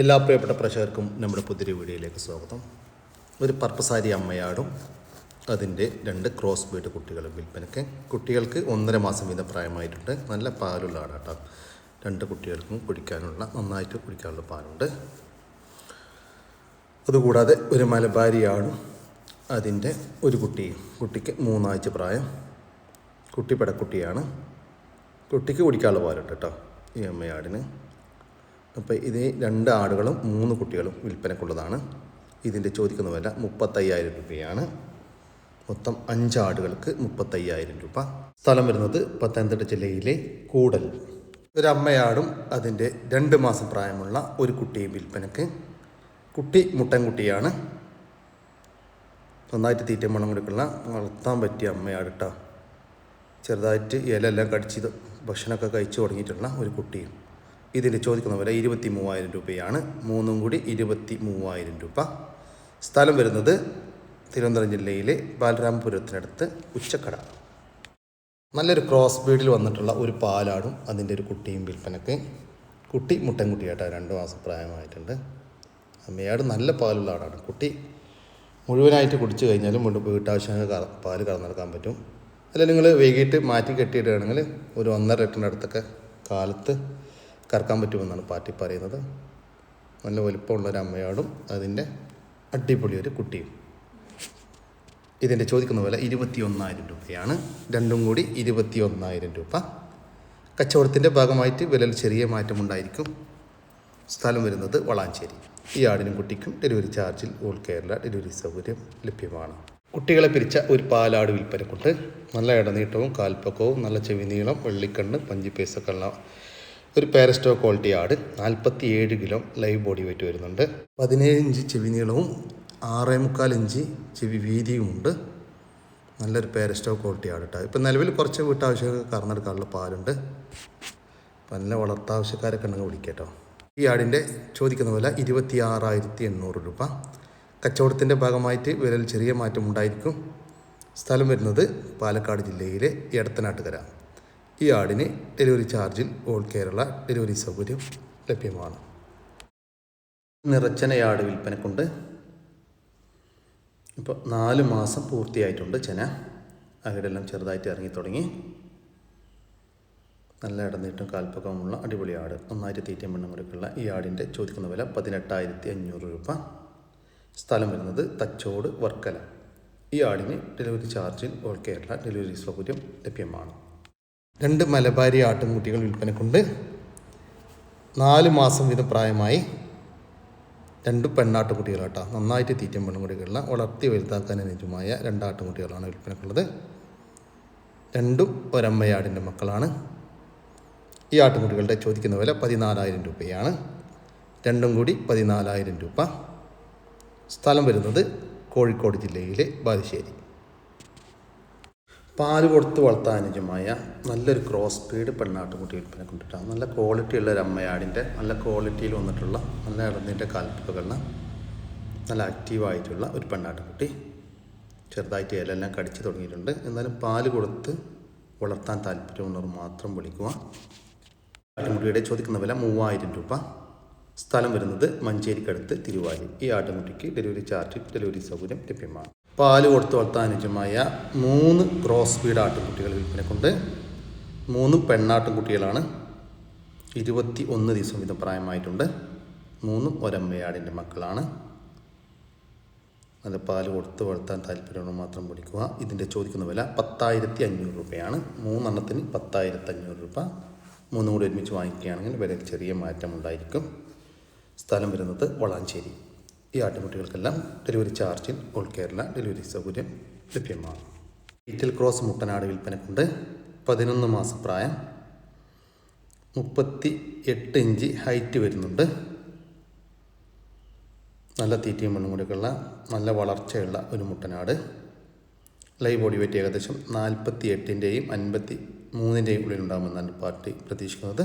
എല്ലാ പ്രിയപ്പെട്ട പ്രേക്ഷകർക്കും നമ്മുടെ പുതിയ വീഡിയോയിലേക്ക് സ്വാഗതം. ഒരു പർപ്പസാരി അമ്മയാടും അതിന്റെ രണ്ട് ക്രോസ് ബീഡ് കുട്ടികളും വിൽപ്പനയ്ക്ക്. കുട്ടികൾക്ക് ഒന്നര മാസം വീതം പ്രായമായിട്ടുണ്ട്. നല്ല പാലുള്ള ആടാട്ടോ. രണ്ട് കുട്ടികൾക്കും കുടിക്കാനുള്ള നന്നായിട്ട് കുടിക്കാനുള്ള പാലുണ്ട്. അതുകൂടാതെ ഒരു മലബാരിയാടും അതിന്റെ ഒരു കുട്ടിയും കുട്ടിക്ക് മൂന്നാഴ്ച പ്രായം. കുട്ടി പെടക്കുട്ടിയാണ്. കുട്ടിക്ക് കുടിക്കാനുള്ള പാലുണ്ട് കേട്ടോ ഈ അമ്മയാടിന്. അപ്പോൾ ഇത് രണ്ട് ആടുകളും മൂന്ന് കുട്ടികളും വിൽപ്പനക്കുള്ളതാണ്. ഇതിന്റെ ചോദിക്കുന്ന വില മുപ്പത്തയ്യായിരം രൂപയാണ്. മൊത്തം അഞ്ച് ആടുകൾക്ക് മുപ്പത്തയ്യായിരം രൂപ. സ്ഥലം വരുന്നത് പത്തനംതിട്ട ജില്ലയിലെ കൂടൽ. ഒരു അമ്മയാടും അതിന്റെ രണ്ട് മാസം പ്രായമുള്ള ഒരു കുട്ടിയും വിൽപ്പനക്ക്. കുട്ടി മുട്ടൻകുട്ടിയാണ്. നന്നായിട്ട് തീറ്റ മണം കൊടുക്കുന്ന വളർത്താൻ പറ്റിയ അമ്മയാട് കേട്ടോ ചെറുതായിട്ട് ഇലയെല്ലാം കടിച്ച് ഭക്ഷണമൊക്കെ കഴിച്ചു തുടങ്ങിയിട്ടുള്ള ഒരു കുട്ടിയും ഇതിന്റെ ചോദിക്കുന്ന വില ഇരുപത്തി മൂവായിരം രൂപയാണ്. മൂന്നും കൂടി ഇരുപത്തി മൂവായിരം രൂപ. സ്ഥലം വരുന്നത് തിരുവനന്തപുരം ജില്ലയിലെ ബാലരാമപുരത്തിനടുത്ത് ഉച്ചക്കട. നല്ലൊരു ക്രോസ് ബീഡിൽ വന്നിട്ടുള്ള ഒരു പാലാടും അതിന്റെ ഒരു കുട്ടിയും വിൽപ്പനക്ക്. കുട്ടി മുട്ടൻ മുട്ടൻകുട്ടിയായിട്ടാണ് രണ്ട് മാസം പ്രായമായിട്ടുണ്ട്. അമ്മയാട് നല്ല പാലുള്ള ആടാണ്. കുട്ടി മുഴുവനായിട്ട് കുടിച്ചു കഴിഞ്ഞാലും വീണ്ടും വീട്ടാവശ്യങ്ങൾക്ക് കറ പാൽ കറന്നെടുക്കാൻ പറ്റും. അല്ലെങ്കിൽ നിങ്ങൾ വൈകിട്ട് മാറ്റി കെട്ടിയിടുകയാണെങ്കിൽ ഒരു ഒന്നര ലിറ്ററിന്റെ അടുത്തൊക്കെ കാലത്ത് കറക്കാൻ പറ്റുമെന്നാണ് പാർട്ടി പറയുന്നത്. നല്ല വലിപ്പമുള്ള ഒരു അമ്മയാടും അതിന്റെ അടിപൊളി ഒരു കുട്ടിയും. ഇതിന്റെ ചോദിക്കുന്ന വില ഇരുപത്തി ഒന്നായിരം രൂപയാണ്. രണ്ടും കൂടി ഇരുപത്തി ഒന്നായിരം രൂപ. കച്ചവടത്തിന്റെ ഭാഗമായിട്ട് വിലയിൽ ചെറിയ മാറ്റമുണ്ടായിരിക്കും. സ്ഥലം വരുന്നത് വളാഞ്ചേരി. ഈ ആടിനും കുട്ടിക്കും ഡെലിവറി ചാർജിൽ ഓൾ കേരള ഡെലിവറി സൗകര്യം ലഭ്യമാണ്. കുട്ടികളെ പിരിച്ച ഒരു പാലാട് വിൽപ്പനക്കുണ്ട്. നല്ല ഇടനീട്ടവും കാൽപ്പക്കവും നല്ല ചെവി നീളം വെള്ളിക്കണ്ണ് പഞ്ചിപ്പേസൊക്കെ ഉള്ള ഒരു പാരസ്റ്റോ ക്വാളിറ്റി ആട് നാൽപ്പത്തി ഏഴ് കിലോ ലൈവ് ബോഡി വെയിറ്റ് വരുന്നുണ്ട്. പതിനേഴ് ഇഞ്ച് ചെവി നീളവും ആറേ മുക്കാൽ ഇഞ്ച് ചെവി വീതിയുമുണ്ട്. നല്ലൊരു പാരസ്റ്റോ ക്വാളിറ്റി ആട് കേട്ടോ ഇപ്പം നിലവിൽ കുറച്ച് വീട്ടാവശ്യമൊക്കെ കറന്നെടുക്കാനുള്ള പാലുണ്ട്. നല്ല വളർത്താവശ്യക്കാരൊക്കെ ഉണ്ടെങ്കിൽ വിളിക്കട്ടോ. ഈ ആടിന്റെ ചോദിക്കുന്ന വില ഇരുപത്തി ആറായിരത്തി എണ്ണൂറ് രൂപ. കച്ചവടത്തിന്റെ ഭാഗമായിട്ട് വിലയിൽ ചെറിയ മാറ്റം ഉണ്ടായിരിക്കും. സ്ഥലം വരുന്നത് പാലക്കാട് ജില്ലയിലെ എടത്തനാട്ടുകര. ഈ ആടിന് ഡെലിവറി ചാർജിൽ ഓൾ കേരള ഡെലിവറി സൗകര്യം ലഭ്യമാണ്. നിറച്ചനയാട് വിൽപ്പനക്കുണ്ട്. ഇപ്പോൾ നാല് മാസം പൂർത്തിയായിട്ടുണ്ട് ചെന. അകിടെല്ലാം ചെറുതായിട്ട് ഇറങ്ങി തുടങ്ങി. നല്ല ഇടനീട്ടും കാൽപ്പക്കമുള്ള അടിപൊളി ആട്. ഒന്നായിരത്തി തീറ്റയും മണ്ണും കൊടുക്കുള്ള ഈ ആടിന്റെ ചോദിക്കുന്ന വില പതിനെട്ടായിരത്തി അഞ്ഞൂറ് രൂപ. സ്ഥലം വരുന്നത് തച്ചോട് വർക്കല. ഈ ആടിന് ഡെലിവറി ചാർജിൽ ഓൾ കേരള ഡെലിവറി സൗകര്യം ലഭ്യമാണ്. രണ്ട് മലബാരി ആട്ടുംകുട്ടികൾ വിൽപ്പനക്കുണ്ട്. നാല് മാസം വീതം പ്രായമായി. രണ്ട് പെണ്ണാട്ടുകുട്ടികളാട്ടോ. നന്നായിട്ട് തീറ്റം പെണ്ണുകുട്ടികളുള്ള വളർത്തി വലുതാക്കാൻ അനുജമായ രണ്ട് ആട്ടുംകുട്ടികളാണ് വിൽപ്പനക്കുള്ളത്. രണ്ടും ഒരമ്മയാടിന്റെ മക്കളാണ്. ഈ ആട്ടുംകുട്ടികളുടെ ചോദിക്കുന്ന വില പതിനാലായിരം രൂപയാണ്. രണ്ടും കൂടി പതിനാലായിരം രൂപ. സ്ഥലം വരുന്നത് കോഴിക്കോട് ജില്ലയിലെ ബാലുശ്ശേരി. പാൽ കൊടുത്ത് വളർത്താൻ അനുജമായ നല്ലൊരു ക്രോസ് സ്പീഡ് പെണ്ണാട്ടുകുട്ടി വിൽപ്പന കൊണ്ടിട്ടാണ്. നല്ല ക്വാളിറ്റി ഉള്ള ഒരു അമ്മയാടിന്റെ നല്ല ക്വാളിറ്റിയിൽ വന്നിട്ടുള്ള നല്ല ഇടന്നിന്റെ കാൽപ്പുകളിൽ നല്ല ആക്റ്റീവായിട്ടുള്ള ഒരു പെണ്ണാട്ടുകുട്ടി ചെറുതായിട്ട് ഇലെല്ലാം കടിച്ചു തുടങ്ങിയിട്ടുണ്ട്. എന്നാലും പാൽ കൊടുത്ത് വളർത്താൻ താല്പര്യമുള്ളവർ മാത്രം വിളിക്കുക. ആട്ടുമുട്ടിയുടെ ചോദിക്കുന്ന വില മൂവായിരം രൂപ. സ്ഥലം വരുന്നത് മഞ്ചേരിക്കടുത്ത് തിരുവാലി. ഈ ആട്ടുമുട്ടിക്ക് ഡെലിവറി ചാർജ് ഡെലിവറി സൗകര്യം ലഭ്യമാണ്. പാൽ കൊടുത്ത് വളർത്താൻ അനുജമായ മൂന്ന് ക്രോസ് സ്പീഡ് ആട്ടുംകുട്ടികൾ വിൽപ്പനക്കുണ്ട് മൂന്ന് പെണ്ണാട്ടുംകുട്ടികളാണ് ഇരുപത്തി ഒന്ന് ദിവസം വീതം പ്രായമായിട്ടുണ്ട്. മൂന്നും ഒരമ്മയാടിന്റെ മക്കളാണ്. നല്ല പാൽ കൊടുത്ത് വളർത്താൻ താല്പര്യമുള്ള മാത്രം പിടിക്കുക ഇതിന്റെ ചോദിക്കുന്ന വില പത്തായിരത്തി അഞ്ഞൂറ് രൂപയാണ്. മൂന്നെണ്ണത്തിന് പത്തായിരത്തി അഞ്ഞൂറ് രൂപ. മൂന്നും കൂടി ഒരുമിച്ച് വാങ്ങിക്കുകയാണെങ്കിൽ വിലയിൽ ചെറിയ മാറ്റം ഉണ്ടായിരിക്കും സ്ഥലം വരുന്നത് വളാഞ്ചേരി. ഈ ആട്ടുകുട്ടികൾക്കെല്ലാം ഡെലിവറി ചാർജിൽ ഓൾ കേരള ഡെലിവറി സൗകര്യം ലഭ്യമാണ്. ഈറ്റിൽ ക്രോസ് മുട്ടനാട് വിൽപ്പനക്കുണ്ട്. പതിനൊന്ന് മാസം പ്രായം. മുപ്പത്തി എട്ട് ഇഞ്ച് ഹൈറ്റ് വരുന്നുണ്ട്. നല്ല തീറ്റയും മണ്ണും കൂടിയൊക്കെയുള്ള നല്ല വളർച്ചയുള്ള ഒരു മുട്ടനാട്. ലൈവ് ബോഡി വെയിറ്റ് ഏകദേശം നാൽപ്പത്തി എട്ടിന്റെയും അൻപത്തി മൂന്നിന്റെയും ഉള്ളിലുണ്ടാകുമെന്നാണ് പാർട്ടി പ്രതീക്ഷിക്കുന്നത്.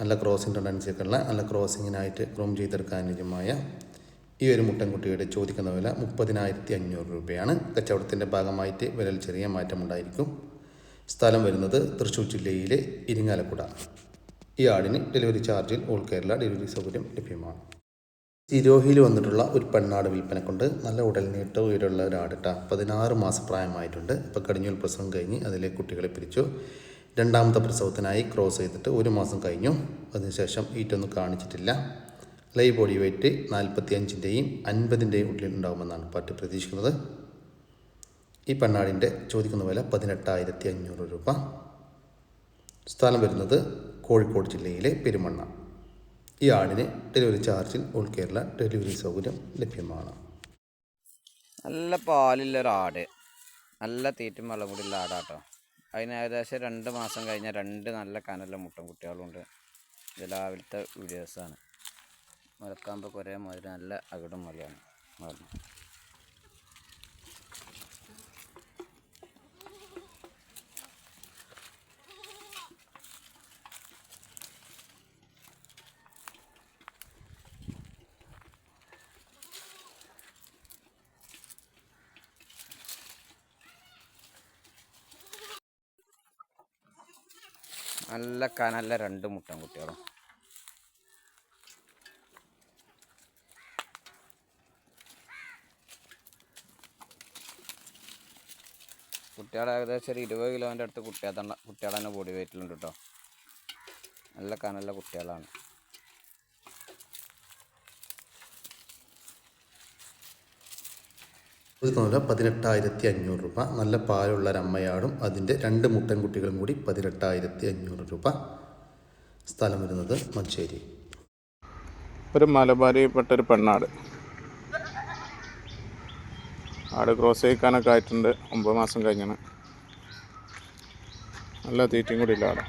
നല്ല ക്രോസിംഗ് ടെൻഡൻസിയൊക്കെ ഉള്ള നല്ല ക്രോസിങ്ങിനായിട്ട് ക്രോം ചെയ്തെടുക്കാൻ അനുയോജ്യമായ ഈ ഒരു മുട്ടൻകുട്ടിയുടെ ചോദിക്കുന്ന വില മുപ്പതിനായിരത്തി അഞ്ഞൂറ് രൂപയാണ്. കച്ചവടത്തിന്റെ ഭാഗമായിട്ട് വിലയിൽ ചെറിയ മാറ്റമുണ്ടായിരിക്കും സ്ഥലം വരുന്നത് തൃശ്ശൂർ ജില്ലയിലെ ഇരിങ്ങാലക്കുട. ഈ ആടിന് ഡെലിവറി ചാർജിൽ ഓൾ കേരള ഡെലിവറി സൗകര്യം ലഭ്യമാണ്. സിരോഹിയിൽ വന്നിട്ടുള്ള ഒരു പെണ്ണാട് വിൽപ്പനക്കൊണ്ട്. നല്ല ഉടൽ നീട്ട ഉയരമുള്ള ഒരു പതിനാറ് മാസം പ്രായമായിട്ടുണ്ട്. ഇപ്പോൾ കടിഞ്ഞൂൽ പ്രസവം കഴിഞ്ഞ് അതിലെ കുട്ടികളെ പിരിച്ചു. രണ്ടാമത്തെ പ്രസവത്തിനായി ക്രോസ് ചെയ്തിട്ട് ഒരു മാസം കഴിഞ്ഞു. അതിനുശേഷം ഈറ്റൊന്നും കാണിച്ചിട്ടില്ല. ലൈവ് ബോഡി വെയിറ്റ് നാൽപ്പത്തി അഞ്ചിന്റെയും അൻപതിന്റെയും ഉള്ളിൽ ഉണ്ടാകുമെന്നാണ് പാർട്ടി പ്രതീക്ഷിക്കുന്നത്. ഈ പെണ്ണാടിന്റെ ചോദിക്കുന്ന വില പതിനെട്ടായിരത്തി അഞ്ഞൂറ് രൂപ. സ്ഥലം വരുന്നത് കോഴിക്കോട് ജില്ലയിലെ പെരുമണ്ണ. ഈ ആടിന് ഡെലിവറി ചാർജിൽ ഓൾ കേരള ഡെലിവറി സൗകര്യം ലഭ്യമാണ്. നല്ല പാലുള്ള ഒരാട് നല്ല തീറ്റും വെള്ളം കൂടി ഉള്ള ആടാട്ടോ. അതിന് ഏകദേശം രണ്ട് മാസം കഴിഞ്ഞാൽ രണ്ട് നല്ല കനല മുട്ടൻ കുട്ടികളുണ്ട്. ഇത് രാവിലത്തെ വീഡിയോസാണ് മുലക്കാമ്പൊക്കെ ഒരേ മാതിരി നല്ല അകിടും മലയാണ്. വളർന്നു നല്ല കനല്ല രണ്ട് മുട്ടൻ കുട്ടികളും. കുട്ടികളെ ഏകദേശം ഒരു ഇരുപത് കിലോന്റെ അടുത്ത് കുട്ടികളെ കുട്ടികളെ തന്നെ ബോഡി വെയിറ്റിലുണ്ട് കേട്ടോ നല്ല കനല്ല കുട്ടികളാണ്. ചോദിക്കുന്ന വില പതിനെട്ടായിരത്തി അഞ്ഞൂറ് രൂപ. നല്ല പാലുള്ള ഒരു അമ്മയാടും അതിന്റെ രണ്ട് മുട്ടൻ കുട്ടികളും കൂടി പതിനെട്ടായിരത്തി അഞ്ഞൂറ് രൂപ. സ്ഥലം വരുന്നത് മഞ്ചേരി. ഒരു മലബാരിപ്പെട്ട ഒരു പെണ്ണാട്. ആട് ക്രോസ് ചെയ്യിക്കാനൊക്കെ ആയിട്ടുണ്ട്. ഒമ്പത് മാസം കഴിഞ്ഞാണ്. നല്ല തീറ്റയും കൂടി ഇല്ല ആടെ.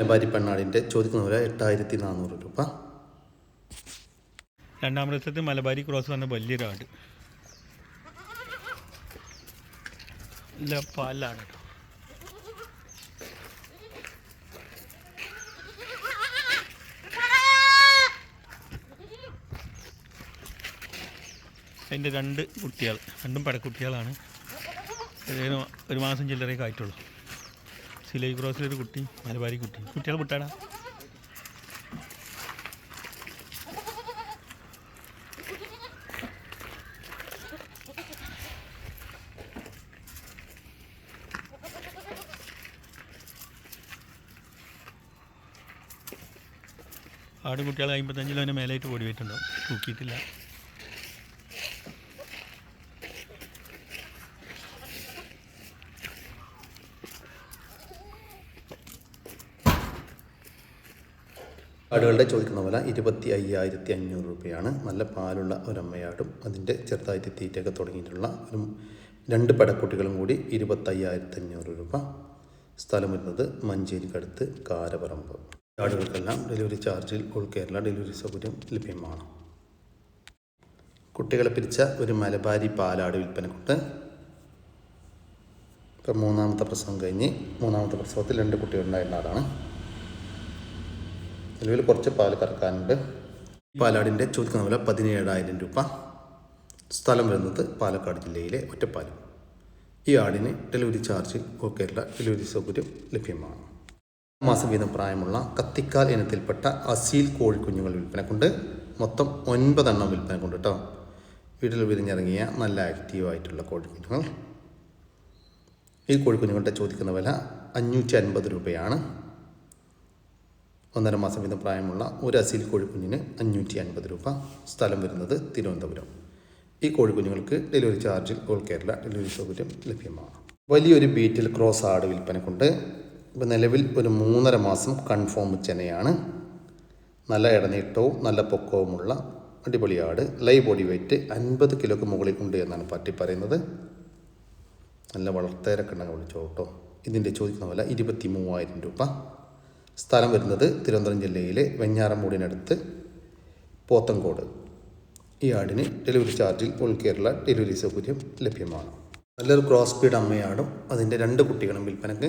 ലബാരി പെണ്ണാടിന്റെ ചോദിക്കുന്ന വില എട്ടായിരത്തി നാനൂറ് രൂപ. രണ്ടാം ദിവസത്തെ മലബാരി ക്രോസ് വന്ന വലിയൊരു ആട്. നല്ല പാലാണ് അതിന്റെ രണ്ട് കുട്ടികൾ രണ്ടും പടക്കുട്ടികളാണ്. ഒരു മാസം ചില്ലറേ ആയിട്ടുള്ളൂ. സിലൈ ക്രോസിലൊരു കുട്ടി മലബാരി കുട്ടി. കുട്ടികൾ വിട്ടാടാ. ആട് കുട്ടികൾ അമ്പത്തഞ്ച് കിലോന് മേലായിട്ട് ഓടി പോയിട്ടുണ്ടാവും. തൂക്കിയിട്ടില്ല. ആടുകളുടെ ചോദിക്കുന്ന വില ഇരുപത്തി അയ്യായിരത്തി അഞ്ഞൂറ് രൂപയാണ്. നല്ല പാലുള്ള ഒരമ്മയാടും അതിന്റെ ചെറുതായിട്ട് തീറ്റയൊക്കെ തുടങ്ങിയിട്ടുള്ള ഒരു രണ്ട് പടക്കുട്ടികളും കൂടി ഇരുപത്തയ്യായിരത്തി അഞ്ഞൂറ് രൂപ. സ്ഥലം വരുന്നത് മഞ്ചേരിക്കടുത്ത് കാരപറമ്പ് ആടുകൾക്കെല്ലാം ഡെലിവറി ചാർജിൽ ഓൾ കേരള ഡെലിവറി സൗകര്യം ലഭ്യമാണ്. കുട്ടികളെ പിരിച്ച ഒരു മലബാരി പാലാട് വിൽപ്പനക്കുണ്ട് ഇപ്പം മൂന്നാമത്തെ പ്രസവം കഴിഞ്ഞ് മൂന്നാമത്തെ പ്രസവത്തിൽ രണ്ട് കുട്ടികളുണ്ടായിരുന്ന ആടാണ് നിലവിൽ കുറച്ച് പാൽ കറക്കാനുണ്ട്. പാലാടിന്റെ ചോദിക്കുന്ന വില പതിനേഴായിരം രൂപ. സ്ഥലം വരുന്നത് പാലക്കാട് ജില്ലയിലെ ഒറ്റപ്പാലം. ഈ ആടിന് ഡെലിവറി ചാർജ് കേരള ഡെലിവറി സൗകര്യം ലഭ്യമാണ്. മാസം വീതം പ്രായമുള്ള കത്തിക്കാൽ ഇനത്തിൽപ്പെട്ട അസീൽ കോഴിക്കുഞ്ഞുങ്ങൾ വിൽപ്പനക്കുണ്ട്. മൊത്തം ഒൻപതെണ്ണം വിൽപ്പനക്കുണ്ട് കേട്ടോ. വീട്ടിൽ വിരിഞ്ഞിറങ്ങിയ നല്ല ആക്റ്റീവായിട്ടുള്ള കോഴിക്കുഞ്ഞുങ്ങൾ ഈ കോഴിക്കുഞ്ഞുങ്ങളുടെ ചോദിക്കുന്ന വില അഞ്ഞൂറ്റി അൻപത് രൂപയാണ്. ഒന്നര മാസം വീതം പ്രായമുള്ള ഒരു അസീൽ കോഴിക്കുഞ്ഞിന് അഞ്ഞൂറ്റി അൻപത് രൂപ സ്ഥലം വരുന്നത് തിരുവനന്തപുരം. ഈ കോഴിക്കുഞ്ഞുങ്ങൾക്ക് ഡെലിവറി ചാർജിൽ ഓൾ കേരള ഡെലിവറി സൗകര്യം ലഭ്യമാണ്. വലിയൊരു ബീറ്റിൽ ക്രോസ് ആട് വിൽപ്പനക്കുണ്ട് ഇപ്പോൾ നിലവിൽ ഒരു മൂന്നര മാസം കൺഫേം ചെനയാണ്. നല്ല ഇടനീട്ടവും നല്ല പൊക്കവുമുള്ള അടിപൊളി ആട്. ലൈവ് ബോഡി വെയിറ്റ് അൻപത് കിലോക്ക് മുകളിൽ ഉണ്ട് എന്നാണ് പാർട്ടി പറയുന്നത്. നല്ല വളർത്തേരൊക്കെ വിളിച്ചോട്ടോ ഇതിന്റെ ചോദിക്കുന്ന വില ഇരുപത്തി മൂവായിരം രൂപ. സ്ഥലം വരുന്നത് തിരുവനന്തപുരം ജില്ലയിലെ വെഞ്ഞാറമൂടിനടുത്ത് പോത്തങ്കോട് ഈ ആടിന് ഡെലിവറി ചാർജിൽ ഓൾ കേരള ഡെലിവറി സൗകര്യം ലഭ്യമാണ്. നല്ലൊരു ക്രോസ് സ്പീഡ് അമ്മയാടും അതിന്റെ രണ്ട് കുട്ടികളും വിൽപ്പനക്ക്.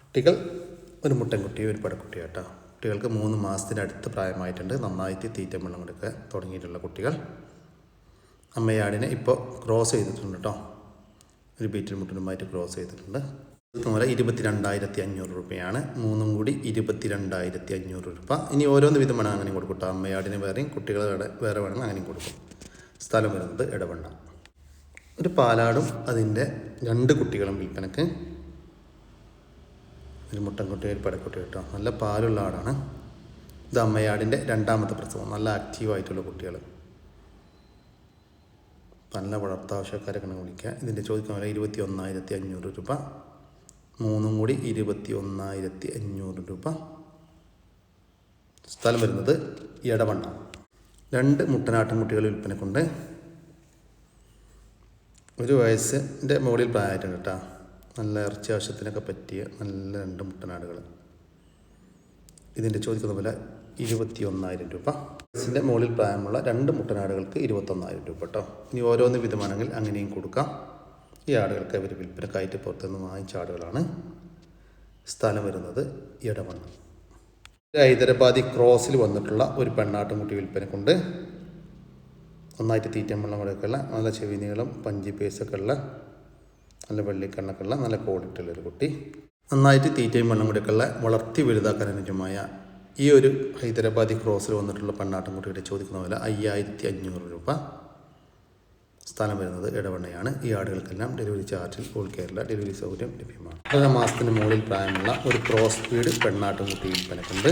കുട്ടികൾ ഒരു മുട്ടൻകുട്ടി ഒരു പടക്കുട്ടിയാട്ടോ കുട്ടികൾക്ക് മൂന്ന് മാസത്തിനടുത്ത് പ്രായമായിട്ടുണ്ട്. നന്നായിട്ട് തീറ്റ വെള്ളം കൊടുക്കുക തുടങ്ങിയിട്ടുള്ള കുട്ടികൾ. അമ്മയാടിനെ ഇപ്പോൾ ക്രോസ് ചെയ്തിട്ടുണ്ട് കേട്ടോ. ഒരു ബീറ്റിൽ മുട്ടനുമായിട്ട് ക്രോസ് ചെയ്തിട്ടുണ്ട്. ഇതുപോലെ ഇരുപത്തി രണ്ടായിരത്തി അഞ്ഞൂറ് രൂപയാണ്. മൂന്നും കൂടി ഇരുപത്തി രണ്ടായിരത്തി അഞ്ഞൂറ് രൂപ. ഇനി ഓരോന്ന് വിധം വേണം അങ്ങനെ കൊടുക്കും അമ്മയാടിന് വേറെയും കുട്ടികളെ വേറെ വേണം അങ്ങനെ കൊടുക്കും. സ്ഥലം വരുന്നത് ഇടവണ്ണ ഒരു പാലാടും അതിന്റെ രണ്ട് കുട്ടികളും വിൽപ്പനക്ക്. ഒരു മുട്ടൻകുട്ടി ഒരു പടക്കുട്ടി കേട്ടോ. നല്ല പാലുള്ള ആടാണ്. ഇത് അമ്മയാടിന്റെ രണ്ടാമത്തെ പ്രസവം. നല്ല ആക്റ്റീവായിട്ടുള്ള കുട്ടികൾ നല്ല വളർത്താവശ്യക്കാരൊക്കെ വിളിക്കുക. ഇതിന്റെ ചോദിക്കാൻ വില ഇരുപത്തി ഒന്നായിരത്തി അഞ്ഞൂറ് രൂപ. മൂന്നും കൂടി ഇരുപത്തി ഒന്നായിരത്തി അഞ്ഞൂറ് രൂപ. സ്ഥലം വരുന്നത് എടവണ്ണ. രണ്ട് മുട്ടനാട്ടുമുട്ടികൾ വിൽപ്പനക്കുണ്ട്. ഒരു വയസ്സിന്റെ മുകളിൽ പ്രായമായിട്ടുണ്ട് കേട്ടോ. നല്ല ഇറച്ചി ആവശ്യത്തിനൊക്കെ പറ്റിയ നല്ല രണ്ട് മുട്ടനാടുകൾ ഇതിന്റെ ചോദിക്കുന്ന പോലെ ഇരുപത്തി ഒന്നായിരം രൂപ. വയസ്സിന്റെ മുകളിൽ പ്രായമുള്ള രണ്ട് മുട്ടനാടുകൾക്ക് ഇരുപത്തൊന്നായിരം രൂപ കേട്ടോ. ഇനി ഓരോന്ന് വിധമാണെങ്കിൽ അങ്ങനെയും കൊടുക്കാം. ഈ ആടുകൾക്ക് അവർ വിൽപ്പനക്കായിട്ട് പുറത്തുനിന്ന് വാങ്ങിച്ച ആടുകളാണ്. സ്ഥലം വരുന്നത് ഇടമണ്ണ ഹൈദരാബാദി ക്രോസിൽ വന്നിട്ടുള്ള ഒരു പെണ്ണാട്ടുംകുട്ടി വിൽപ്പനക്കുണ്ട്. നന്നായിട്ട് തീറ്റം വെള്ളം കൊടുക്കുള്ള നല്ല ചെവി പഞ്ചി പേസൊക്കെ ഉള്ള നല്ല വെള്ളിക്കണ്ണൊക്കെ ഉള്ള നല്ല ക്വാളിറ്റി ഉള്ള ഒരു കുട്ടി. നന്നായിട്ട് തീറ്റയും വെള്ളം കൊടുക്കുള്ള വളർത്തി വലുതാക്കാൻ അനുജമായ ഈ ഒരു ഹൈദരാബാദി ക്രോസിൽ വന്നിട്ടുള്ള പെണ്ണാട്ടുംകുട്ടിയുടെ ചോദിക്കുന്ന വില അയ്യായിരത്തി അഞ്ഞൂറ് രൂപ. സ്ഥലം വരുന്നത് ഇടവണ്ണയാണ് ഈ ആടുകൾക്കെല്ലാം ഡെലിവറി ചാർജിൽ ഓൾ കേരള ഡെലിവറി സൗകര്യം ലഭ്യമാണ്. ഒന്നര മാസത്തിന് മുകളിൽ പ്രായമുള്ള ഒരു ക്രോസ് സ്പീഡ് പെണ്ണാട്ടുംകുട്ടി വിൽപ്പനക്കുണ്ട്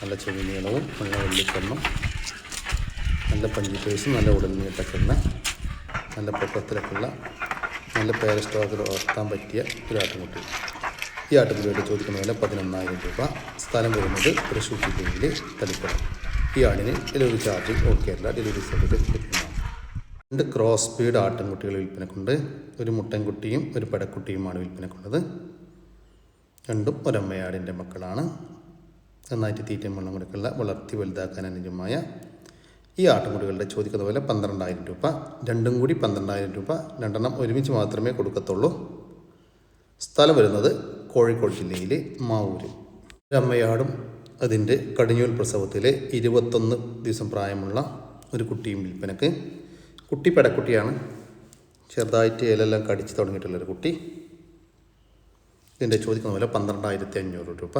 നല്ല ചെവി നീളവും നല്ല വെള്ളിക്കണ്ണും നല്ല പഞ്ചിപ്പേസും നല്ല ഉടനീട്ടക്കെണ്ണ നല്ല പൊക്കത്തിലൊക്കെയുള്ള നല്ല പേരസ്റ്റോക്കിൽ വളർത്താൻ പറ്റിയ ഒരു ആട്ടുംകുട്ടി. ഈ ആട്ടുകുട്ടിയുടെ ചോദിക്കുന്ന വില പതിനൊന്നായിരം രൂപ. സ്ഥലം വരുന്നത് തൃശ്ശൂർ ജില്ലയിലെ തളിപ്പുറം ഈ ആടിന് delivery charge all Kerala delivery സൗകര്യം ലഭ്യമാണ്. രണ്ട് ക്രോസ് സ്പീഡ് ആട്ടിൻകുട്ടികൾ വിൽപ്പനക്കുണ്ട്. ഒരു മുട്ടൻകുട്ടിയും ഒരു പടക്കുട്ടിയുമാണ് വിൽപ്പനക്കുള്ളത്. രണ്ടും ഒരമ്മയാടിന്റെ മക്കളാണ്. നന്നായിട്ട് തീറ്റയും വെള്ളം കൊടുക്കുള്ള വളർത്തി വലുതാക്കാൻ അനുജമായ ഈ ആട്ടുകുട്ടികളുടെ ചോദിക്കുന്ന പോലെ പന്ത്രണ്ടായിരം രൂപ. രണ്ടും കൂടി പന്ത്രണ്ടായിരം രൂപ. രണ്ടെണ്ണം ഒരുമിച്ച് മാത്രമേ കൊടുക്കത്തുള്ളൂ. സ്ഥലം വരുന്നത് കോഴിക്കോട് ജില്ലയിലെ മാവൂര്. ഒരമ്മയാടും അതിന്റെ കടിഞ്ഞൂൽ പ്രസവത്തിലെ ഇരുപത്തൊന്ന് ദിവസം പ്രായമുള്ള ഒരു കുട്ടിയും വിൽപ്പനക്ക് കുട്ടി പെടക്കുട്ടിയാണ്. ചെറുതായിട്ട് ഇലെല്ലാം കടിച്ച് തുടങ്ങിയിട്ടുള്ളൊരു കുട്ടി. ഇതിന്റെ ചോദിക്കുന്ന പോലെ പന്ത്രണ്ടായിരത്തി അഞ്ഞൂറ് രൂപ.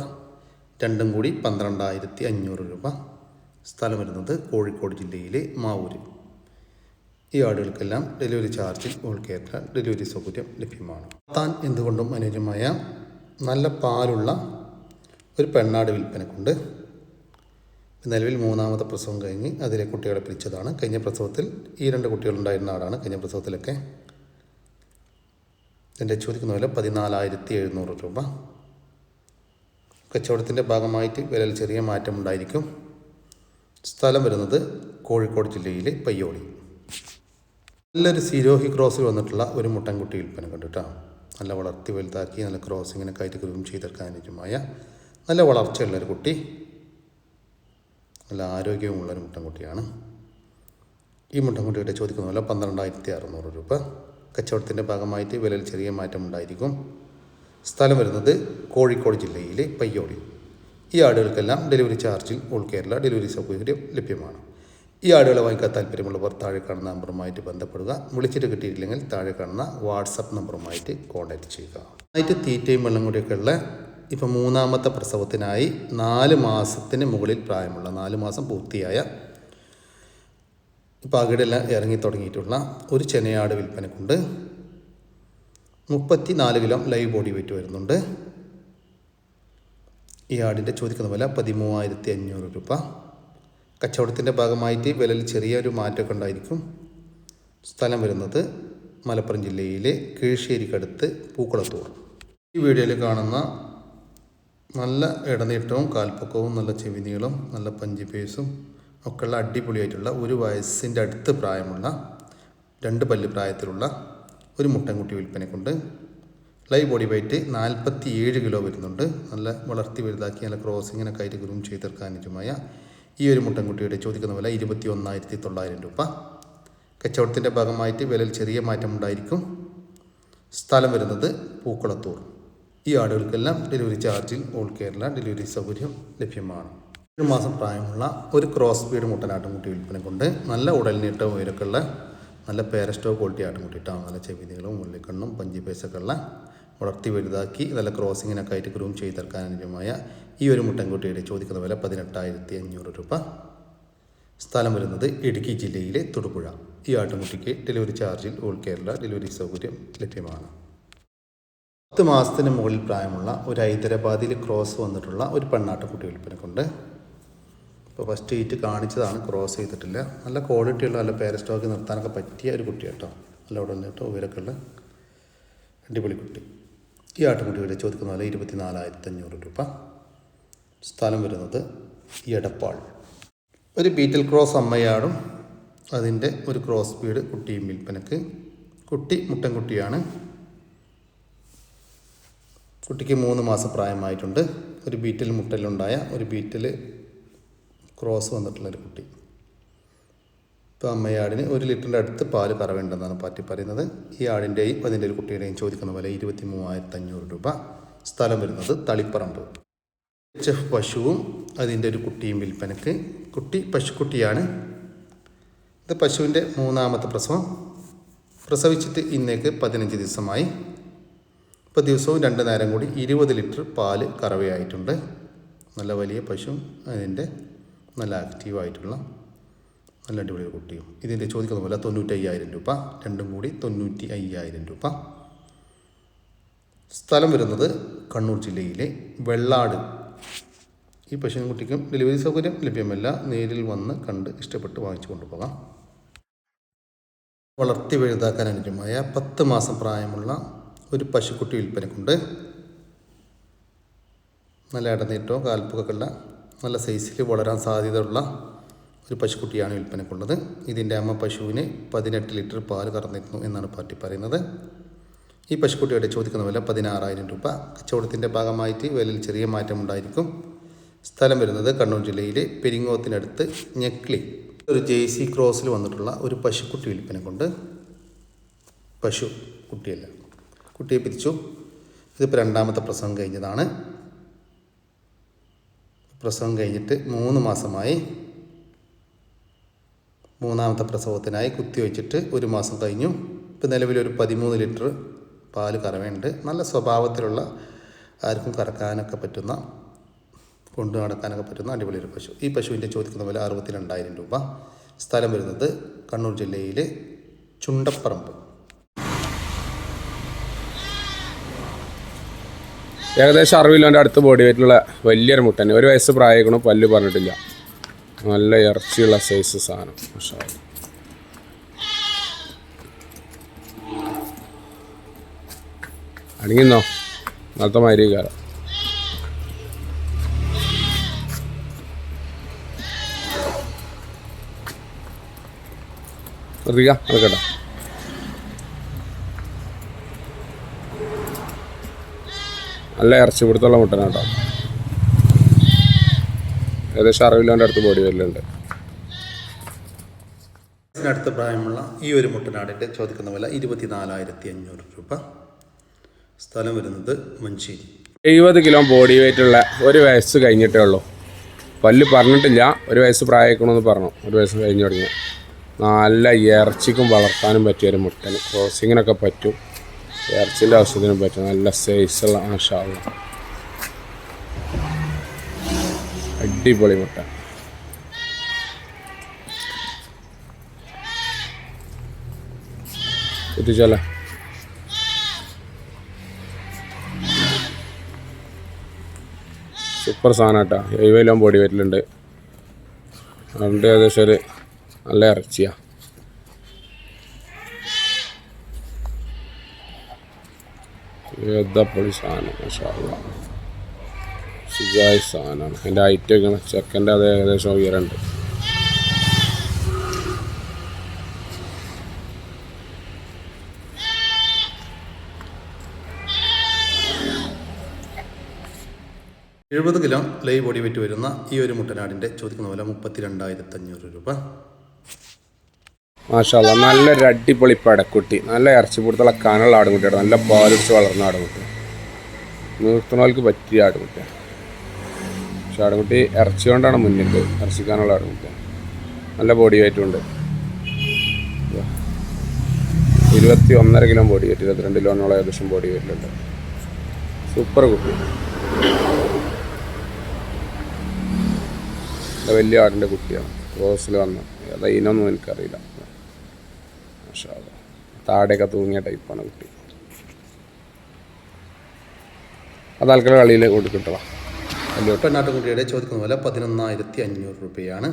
രണ്ടും കൂടി പന്ത്രണ്ടായിരത്തി അഞ്ഞൂറ് രൂപ. സ്ഥലം വരുന്നത് കോഴിക്കോട് ജില്ലയിലെ മാവൂര്. ഈ ആടുകൾക്കെല്ലാം ഡെലിവറി ചാർജിൽ കേരള ഡെലിവറി സൗകര്യം ലഭ്യമാണ്. താൻ എന്തുകൊണ്ടും അനുയോജ്യമായ നല്ല പാലുള്ള ഒരു പെണ്ണാട് വിൽപ്പനക്കുണ്ട്. നിലവിൽ മൂന്നാമത്തെ പ്രസവം കഴിഞ്ഞ് അതിലെ കുട്ടികളെ പിരിച്ചതാണ്. കഴിഞ്ഞ പ്രസവത്തിൽ ഈ രണ്ട് കുട്ടികളുണ്ടായിരുന്ന ആടാണ്. കഴിഞ്ഞ പ്രസവത്തിലൊക്കെ ഇതിന്റെ ചോദിക്കുന്ന വില പതിനാലായിരത്തി എഴുന്നൂറ് രൂപ. കച്ചവടത്തിന്റെ ഭാഗമായിട്ട് വിലയിൽ ചെറിയ മാറ്റമുണ്ടായിരിക്കും. സ്ഥലം വരുന്നത് കോഴിക്കോട് ജില്ലയിലെ പയ്യോളി. നല്ലൊരു സിരോഹി ക്രോസിൽ വന്നിട്ടുള്ള ഒരു മുട്ടൻകുട്ടി വിൽപ്പന കണ്ടിട്ടാണ് നല്ല വളർത്തി വലുതാക്കി നല്ല ക്രോസിങ്ങിനൊക്കെ ആയിട്ട് ഗ്രൂം ചെയ്തെടുക്കാൻ അനുയോജ്യമായ നല്ല വളർച്ചയുള്ളൊരു കുട്ടി. നല്ല ആരോഗ്യവുമുള്ളൊരു മുട്ടൻകുട്ടിയാണ്. ഈ മുട്ടൻകുട്ടിയുടെ ചോദിക്കുന്ന വില പന്ത്രണ്ടായിരത്തി അറുന്നൂറ് രൂപ. കച്ചവടത്തിന്റെ ഭാഗമായിട്ട് വിലയിൽ ചെറിയ മാറ്റമുണ്ടായിരിക്കും സ്ഥലം വരുന്നത് കോഴിക്കോട് ജില്ലയിലെ പയ്യോളി ഈ ആടുകൾക്കെല്ലാം ഡെലിവറി ചാർജിൽ ഓൾ കേരള ഡെലിവറി സൗകര്യം ലഭ്യമാണ്. ഈ ആടുകളെ വാങ്ങിക്കാൻ താല്പര്യമുള്ളവർ താഴെ കാണുന്ന നമ്പറുമായിട്ട് ബന്ധപ്പെടുക. വിളിച്ചിട്ട് കിട്ടിയിട്ടില്ലെങ്കിൽ താഴെ കാണുന്ന വാട്സപ്പ് നമ്പറുമായിട്ട് കോൺടാക്റ്റ് ചെയ്യുക. ആയിട്ട് തീറ്റയും വെള്ളം കൂടിയൊക്കെ ഉള്ള ഇപ്പം മൂന്നാമത്തെ പ്രസവത്തിനായി നാല് മാസത്തിന് മുകളിൽ പ്രായമുള്ള നാല് മാസം പൂർത്തിയായ ഇപ്പോൾ അകിടെല്ലാം ഇറങ്ങി തുടങ്ങിയിട്ടുള്ള ഒരു ചെനയാട് വിൽപ്പനക്കുണ്ട്. മുപ്പത്തി നാല് കിലോ ലൈവ് ബോഡി വെയിറ്റ് വരുന്നുണ്ട്. ഈ ആടിന്റെ ചോദിക്കുന്ന വില പതിമൂവായിരത്തി അഞ്ഞൂറ് രൂപ. കച്ചവടത്തിന്റെ ഭാഗമായിട്ട് വിലയിൽ ചെറിയൊരു മാറ്റമൊക്കെ ഉണ്ടായിരിക്കും. സ്ഥലം വരുന്നത് മലപ്പുറം ജില്ലയിലെ കീഴ്ശ്ശേരിക്കടുത്ത് പൂക്കുളത്തൂർ. ഈ വീഡിയോയിൽ കാണുന്ന നല്ല ഇടനീട്ടവും കാൽപ്പൊക്കവും നല്ല ചെവിനീളം നല്ല പഞ്ചി പേസും ഒക്കെയുള്ള അടിപൊളിയായിട്ടുള്ള ഒരു വയസ്സിന്റെ അടുത്ത് പ്രായമുള്ള രണ്ട് പല്ല് പ്രായത്തിലുള്ള ഒരു മുട്ടൻകുട്ടി വിൽപ്പനക്കുണ്ട് ലൈവ് ബോഡി വെയിറ്റ് നാൽപ്പത്തി ഏഴ് കിലോ വരുന്നുണ്ട്. നല്ല വളർത്തി വലുതാക്കി നല്ല ക്രോസിങ്ങിനൊക്കെ ആയിട്ട് ഗ്രൂം ചെയ്ത് തീർക്കാനുമായ ഈ ഒരു മുട്ടൻകുട്ടിയുടെ ചോദിക്കുന്ന വില ഇരുപത്തി ഒന്നായിരത്തി തൊള്ളായിരം രൂപ. കച്ചവടത്തിന്റെ ഭാഗമായിട്ട് വിലയിൽ ചെറിയ മാറ്റമുണ്ടായിരിക്കും. സ്ഥലം വരുന്നത് പൂക്കുളത്തൂർ. ഈ ആടുകൾക്കെല്ലാം ഡെലിവറി ചാർജിൽ ഓൾ കേരള ഡെലിവറി സൗകര്യം ലഭ്യമാണ്. ഒരു മാസം പ്രായമുള്ള ഒരു ക്രോസ് ബീഡ് മുട്ടനാട്ടുംകുട്ടി വിൽപ്പന കൊണ്ട് നല്ല ഉടൽ ഉയരക്കുള്ള നല്ല പേരസ്റ്റോ ക്വാളിറ്റി ആട്ടുംകുട്ടിയിട്ടാണ് നല്ല ചെവിതികളും ഉള്ളിക്കണ്ണും പഞ്ചിപ്പേസൊക്കെ ഉള്ള വളർത്തി വലുതാക്കി നല്ല ക്രോസിങ്ങിനൊക്കെ ആയിട്ട് ഗ്രൂം ചെയ്തെടുക്കാൻ അനുജമായ ഈ ഒരു മുട്ടൻകുട്ടിയുടെ ചോദിക്കുന്ന വില പതിനെട്ടായിരത്തി അഞ്ഞൂറ് രൂപ. സ്ഥലം വരുന്നത് ഇടുക്കി ജില്ലയിലെ തൊടുപുഴ. ഈ ആട്ടുംകുട്ടിക്ക് ഡെലിവറി ചാർജിൽ ഓൾ കേരള ഡെലിവറി സൗകര്യം ലഭ്യമാണ്. പത്ത് മാസത്തിന് മുകളിൽ പ്രായമുള്ള ഒരു ഹൈദരാബാദിൽ ക്രോസ് വന്നിട്ടുള്ള ഒരു പെണ്ണാട്ടുകുട്ടി വിൽപ്പനക്കുണ്ട്. ഇപ്പോൾ ഫസ്റ്റ് ഈറ്റ് കാണിച്ചതാണ് ക്രോസ് ചെയ്തിട്ടില്ല. നല്ല ക്വാളിറ്റി ഉള്ള നല്ല പേരസ്റ്റോക്ക് നിർത്താനൊക്കെ പറ്റിയ ഒരു കുട്ടി കേട്ടോ നല്ല ഉടൻ കേട്ടോ ഉയരൊക്കെ ഉള്ള അടിപൊളി കുട്ടി. ഈ ആട്ടുകുട്ടിയുടെ ചോദിക്കുന്ന പോലെ ഇരുപത്തി നാലായിരത്തി അഞ്ഞൂറ് രൂപ. സ്ഥലം വരുന്നത് എടപ്പാൾ. ഒരു ബീറ്റൽ ക്രോസ് അമ്മയാടും അതിന്റെ ഒരു ക്രോസ് ബീഡ് കുട്ടിയും വിൽപ്പനക്ക്. കുട്ടി മുട്ടൻകുട്ടിയാണ്. കുട്ടിക്ക് മൂന്ന് മാസം പ്രായമായിട്ടുണ്ട്. ഒരു ബീറ്റിൽ മുട്ടലുണ്ടായ ഒരു ബീറ്റിൽ ക്രോസ് വന്നിട്ടുള്ളൊരു കുട്ടി. ഇപ്പോൾ അമ്മയാടിന് ഒരു ലിറ്ററിന്റെ അടുത്ത് പാൽ കറവേണ്ടെന്നാണ് പാറ്റി പറയുന്നത്. ഈ ആടിന്റെയും അതിന്റെ ഒരു കുട്ടിയുടെയും ചോദിക്കുന്ന പോലെ ഇരുപത്തി മൂവായിരത്തി അഞ്ഞൂറ് രൂപ. സ്ഥലം വരുന്നത് തളിപ്പറമ്പ്. എച്ച് എഫ് പശുവും അതിന്റെ ഒരു കുട്ടിയും വിൽപ്പനക്ക് കുട്ടി പശുക്കുട്ടിയാണ്. ഇത് പശുവിന്റെ മൂന്നാമത്തെ പ്രസവം. പ്രസവിച്ചിട്ട് ഇന്നേക്ക് പതിനഞ്ച് ദിവസമായി. ഇപ്പോൾ ദിവസവും രണ്ട് നേരം കൂടി ഇരുപത് ലിറ്റർ പാൽ കറവയായിട്ടുണ്ട്. നല്ല വലിയ പശു അതിന്റെ നല്ല ആക്റ്റീവായിട്ടുള്ള നല്ല അടിപൊളി കുട്ടിയും. ഇതിന്റെ ചോദിക്കുന്ന പോലെ തൊണ്ണൂറ്റി അയ്യായിരം രൂപ. രണ്ടും കൂടി തൊണ്ണൂറ്റി അയ്യായിരം രൂപ. സ്ഥലം വരുന്നത് കണ്ണൂർ ജില്ലയിലെ വെള്ളാട്. ഈ പശുവിനും കുട്ടിക്കും ഡെലിവറി സൗകര്യം ലഭ്യമല്ല. നേരിൽ വന്ന് കണ്ട് ഇഷ്ടപ്പെട്ട് വാങ്ങിച്ചു കൊണ്ടുപോകാം വളർത്തി വലുതാക്കാൻ അനുജമായ പത്ത് മാസം പ്രായമുള്ള ഒരു പശുക്കുട്ടി വിൽപ്പനക്കുണ്ട്. നല്ല ഇടനീട്ടവും കാൽപ്പൊക്കെ നല്ല സൈസിൽ വളരാൻ സാധ്യതയുള്ള ഒരു പശുക്കുട്ടിയാണ് വിൽപ്പനക്കുള്ളത്. ഇതിന്റെ അമ്മ പശുവിന് പതിനെട്ട് ലിറ്റർ പാൽ കറന്നിരുന്നു എന്നാണ് പാർട്ടി പറയുന്നത്. ഈ പശുക്കുട്ടിയുടെ ചോദിക്കുന്ന വില പതിനാറായിരം രൂപ. കച്ചവടത്തിന്റെ ഭാഗമായിട്ട് വിലയിൽ ചെറിയ മാറ്റമുണ്ടായിരിക്കും സ്ഥലം വരുന്നത് കണ്ണൂർ ജില്ലയിലെ പെരിങ്ങോത്തിനടുത്ത് ഞെക്ലി ഒരു ജെ സി ക്രോസിൽ വന്നിട്ടുള്ള ഒരു പശുക്കുട്ടി വിൽപ്പന കൊണ്ട് പശു കുട്ടിയല്ല കുട്ടിയെ പിരിച്ചു. ഇതിപ്പോൾ രണ്ടാമത്തെ പ്രസവം കഴിഞ്ഞതാണ്. പ്രസവം കഴിഞ്ഞിട്ട് മൂന്ന് മാസമായി. മൂന്നാമത്തെ പ്രസവത്തിനായി കുത്തിവെച്ചിട്ട് ഒരു മാസം കഴിഞ്ഞു. ഇപ്പം നിലവിലൊരു പതിമൂന്ന് ലിറ്റർ പാൽ കറവയുണ്ട്. നല്ല സ്വഭാവത്തിലുള്ള ആർക്കും കറക്കാനൊക്കെ പറ്റുന്ന കൊണ്ടു നടക്കാനൊക്കെ പറ്റുന്ന അടിപൊളി ഒരു പശു. ഈ പശുവിന്റെ ചോദിക്കുന്ന വില അറുപത്തി രണ്ടായിരം രൂപ. സ്ഥലം വരുന്നത് കണ്ണൂർ ജില്ലയിലെ ചുണ്ടപ്പറമ്പ്. ഏകദേശം അറുപത് കിലോന്റെ അടുത്ത് ബോഡി വെയിറ്റുള്ള വലിയൊരു മുട്ടന് ഒരു വയസ്സ് പ്രായക്കണം പല്ല് പറഞ്ഞിട്ടില്ല. നല്ല ഇറച്ചിയുള്ള സൈസ് സാധനം. പക്ഷേ. അടങ്ങിന്നോ? ഇന്നത്തെ മാതിരി കാലം. നിർത്തിക്ക നടക്കട്ടെ. നല്ല ഇറച്ചി പിടുത്തുള്ള മുട്ടന കേട്ടോ. ഏകദേശം അറുപത് അടുത്ത് ബോഡി വരലുണ്ട്. അടുത്ത പ്രായമുള്ള ഈ ഒരു മുട്ടനാടിന്റെ ചോദിക്കുന്ന വില ഇരുപത്തി നാലായിരത്തി അഞ്ഞൂറ് രൂപ. സ്ഥലം വരുന്നത് മഞ്ചേരി. എഴുപത് കിലോ ബോഡി വെയിറ്റ് ഉള്ള ഒരു വയസ്സ് കഴിഞ്ഞിട്ടേ ഉള്ളൂ. പല്ല് പറഞ്ഞിട്ടില്ല ഒരു വയസ്സ് പ്രായക്കണമെന്ന് പറഞ്ഞു. ഒരു വയസ്സ് കഴിഞ്ഞു തുടങ്ങി. നല്ല ഇറച്ചിക്കും വളർത്താനും പറ്റിയ ഒരു മുട്ടന്. ക്രോസിങ്ങിനൊക്കെ പറ്റും. ഇറച്ചിന്റെ ആവശ്യത്തിനും പറ്റും. നല്ല സൈസുള്ള ആശാള്ള അടിപൊളി മുട്ട. കുത്തിച്ചോല. സൂപ്പർ സാധനം കേട്ടോ. എഴുപതിലും പൊടി വരലുണ്ട് അതുകൊണ്ട് ഏകദേശം ഒരു നല്ല ഇറച്ചിയാണ് പൊളി സാധനം? മഷാ സുഖമായ സാധനമാണ്. അതിന്റെ ഹൈറ്റ് ഒക്കെ ചെക്കന്റെ അത് ഏകദേശം ഉയരണ്ട്. എഴുപത് കിലോ ലൈവ് ബോഡി വെയിറ്റ് വരുന്ന ഈ ഒരു മുട്ടനാടിന്റെ ചോദിക്കുന്ന വില മുപ്പത്തി രണ്ടായിരത്തി അഞ്ഞൂറ് രൂപ. മാഷാല്ല നല്ലൊരു അടിപൊളി പടക്കുട്ടി. നല്ല ഇറച്ചി കൊടുത്തുള്ള കനുള്ള ആടുകുട്ടിയാണ്. നല്ല പാലിടിച്ച് വളർന്ന ആടുകുട്ടി. നിർത്തുന്നവർക്ക് പറ്റിയ ആടുകുട്ടിയാണ് പക്ഷെ ആടുകുട്ടി ഇറച്ചി കൊണ്ടാണ് മുന്നിൽ ഇറച്ചിക്കാനുള്ള ആടുകുട്ടിയാണ് നല്ല ബോഡി വെയിറ്റും ഉണ്ട്. ഇരുപത്തി ഒന്നര കിലോ ബോഡി വെയിറ്റ് ഇരുപത്തിരണ്ട് കിലോനോളം ഏകദേശം ബോഡി വെയിറ്റിലുണ്ട് സൂപ്പർ കുട്ടി. വലിയ ആടിന്റെ കുട്ടിയാണ്. ക്രോസിൽ വന്ന. ഏതാ ഇനൊന്നും എനിക്കറിയില്ല. അല്ലാ. താടെയൊക്കെ തൂങ്ങിയ ടൈപ്പാണ് കുട്ടി. അത് ആൾക്കാർ കളിയിൽ കൊടുക്കിട്ടതാ വലിയ പെണ്ണാട്ടുകുട്ടിയുടെ ചോദിക്കുന്ന പോലെ പതിനൊന്നായിരത്തി അഞ്ഞൂറ് രൂപയാണ്.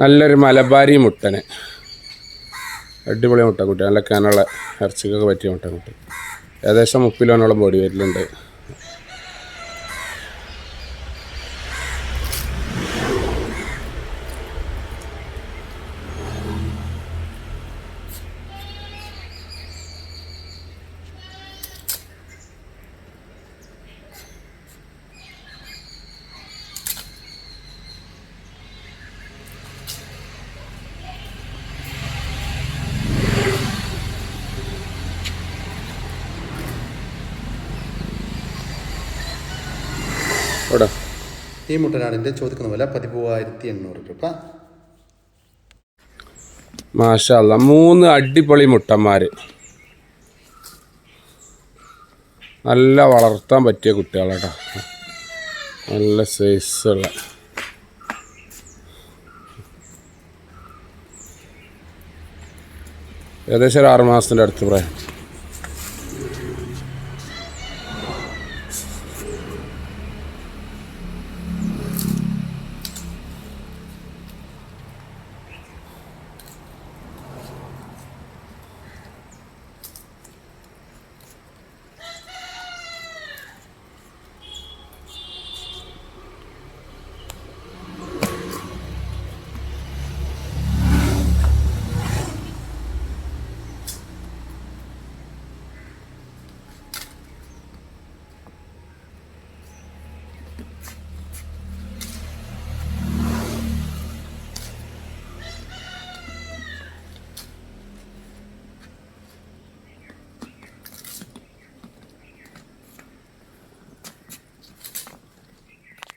നല്ലൊരു മലബാരി മുട്ടന്. അടിപൊളി മുട്ട കുട്ടി. നല്ല കനുള്ള ഇറച്ചിക്കൊക്കെ പറ്റിയ മുട്ട കുട്ടി. ഏകദേശം മുപ്പിലോനോളം ബോഡി വെയിറ്റിലുണ്ട്. ഈ മുട്ടനാടിന്റെ ചോദിക്കുന്ന വില പതിമൂവായിരത്തി എണ്ണൂറ് രൂപ മാഷല്ല മൂന്ന് അടിപൊളി മുട്ടന്മാർ നല്ല വളർത്താൻ പറ്റിയ കുട്ടികളാട്ടോ. നല്ല സൈസുള്ള ഏകദേശം ഒരു ആറ് മാസത്തിന്റെ അടുത്ത് പ്രായം.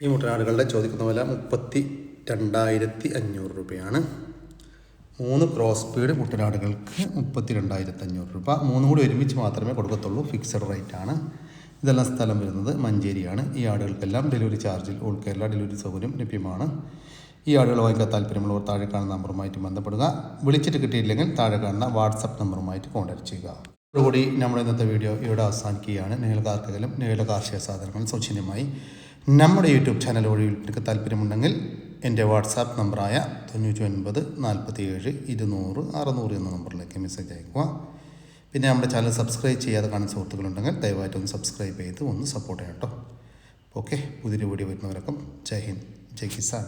ഈ മുട്ടനാടുകളുടെ ചോദിക്കുന്ന വില മുപ്പത്തി രണ്ടായിരത്തി അഞ്ഞൂറ് രൂപയാണ്. മൂന്ന് ക്രോസ് സ്പീഡ് മുട്ടനാടുകൾക്ക് മുപ്പത്തി രണ്ടായിരത്തി അഞ്ഞൂറ് രൂപ. മൂന്നും കൂടി ഒരുമിച്ച് മാത്രമേ കൊടുക്കത്തുള്ളൂ. ഫിക്സഡ് റേറ്റ് ആണ്. ഇതെല്ലാം സ്ഥലം വരുന്നത് മഞ്ചേരിയാണ്. ഈ ആടുകൾക്കെല്ലാം ഡെലിവറി ചാർജിൽ ഓൾ കേരള ഡെലിവറി സൗകര്യം ലഭ്യമാണ്. ഈ ആടുകൾ വാങ്ങിക്കാൻ താല്പര്യമുള്ളവർ താഴെ കാണുന്ന നമ്പറുമായിട്ട് ബന്ധപ്പെടുക. വിളിച്ചിട്ട് കിട്ടിയില്ലെങ്കിൽ താഴെ കാണുന്ന വാട്സപ്പ് നമ്പറുമായിട്ട് കോൺടാക്ട് ചെയ്യുക. അതോടുകൂടി നമ്മുടെ ഇന്നത്തെ വീഡിയോ ഇവിടെ അവസാനിക്കുകയാണ്. നിങ്ങളുടെ ആർക്കെങ്കിലും നിങ്ങളുടെ കാർഷിക സാധനങ്ങൾ സൗജന്യമായി നമ്മുടെ യൂട്യൂബ് ചാനൽ വഴി വിൽപ്പനയ്ക്ക് താല്പര്യമുണ്ടെങ്കിൽ എന്റെ വാട്സാപ്പ് നമ്പറായ തൊണ്ണൂറ്റി ഒൻപത് നാൽപ്പത്തി ഏഴ് ഇരുന്നൂറ് അറുന്നൂറ് എന്ന നമ്പറിലേക്ക് മെസ്സേജ് അയക്കുക പിന്നെ നമ്മുടെ ചാനൽ സബ്സ്ക്രൈബ് ചെയ്യാതെ കാണുന്ന സുഹൃത്തുക്കളുണ്ടെങ്കിൽ ദയവായിട്ട് ഒന്ന് സബ്സ്ക്രൈബ് ചെയ്ത് ഒന്ന് സപ്പോർട്ട് ചെയ്യാം കേട്ടോ. ഓക്കെ പുതിയൊരു വീഡിയോ വരുന്നവരൊക്കെ ജയ് ഹിന്ദ് ജയ് കിസാൻ.